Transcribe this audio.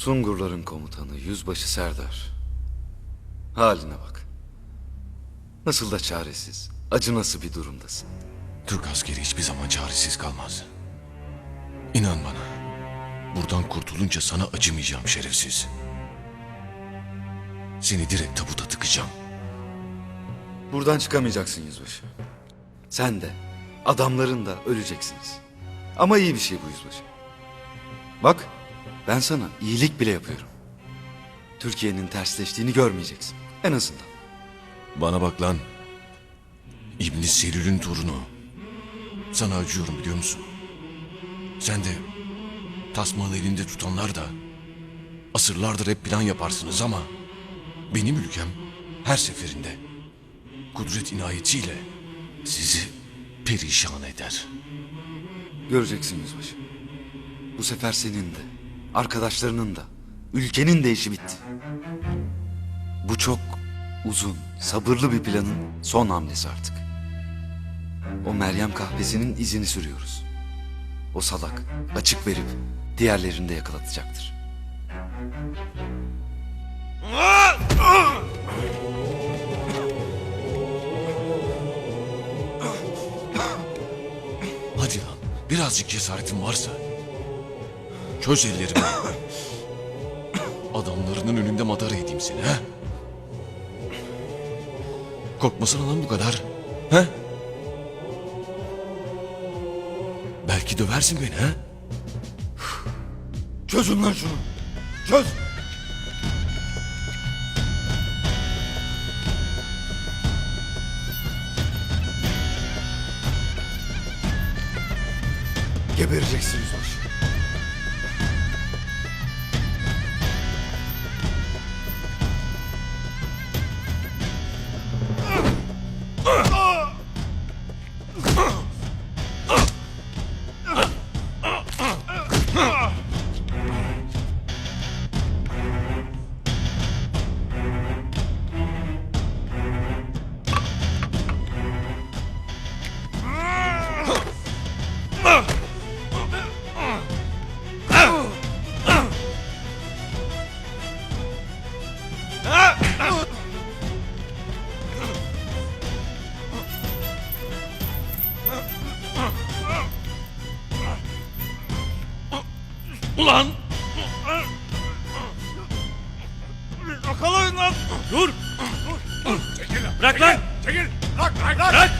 Sungurların komutanı Yüzbaşı Serdar. Haline bak. Nasıl da çaresiz, acınası bir durumdasın. Türk askeri hiçbir zaman çaresiz kalmaz. İnan bana. Buradan kurtulunca sana acımayacağım şerefsiz. Seni direkt tabuta tıkacağım. Buradan çıkamayacaksın yüzbaşı. Sen de, adamların da öleceksiniz. Ama iyi bir şey bu yüzbaşı. Bak, ben sana iyilik bile yapıyorum. Türkiye'nin tersleştiğini görmeyeceksin. En azından. Bana bak lan. İbni Selül'ün torunu. Sana acıyorum biliyor musun? Sen de tasmanı elinde tutanlar da asırlardır hep plan yaparsınız ama benim ülkem her seferinde kudret inayetiyle sizi perişan eder. Göreceksin yüzbaşı. Bu sefer senin de, arkadaşlarının da, ülkenin de işi bitti. Bu çok uzun, sabırlı bir planın son hamlesi artık. O Meryem kahvesinin izini sürüyoruz. O salak açık verip diğerlerini de yakalatacaktır. Hadi lan birazcık cesaretin varsa çöz ellerimi. Adamlarının önünde madara edeyim seni ha. Korkmasana lan bu kadar. Ha? Belki döversin beni ha? Çözün lan şunu. Çöz. Gebereceksin yüzbaşı. Ulan! Yakalayın lan! Dur! Dur! Çekil lan! Bırak lan! Çekil! Bırak! Bırak! Bırak!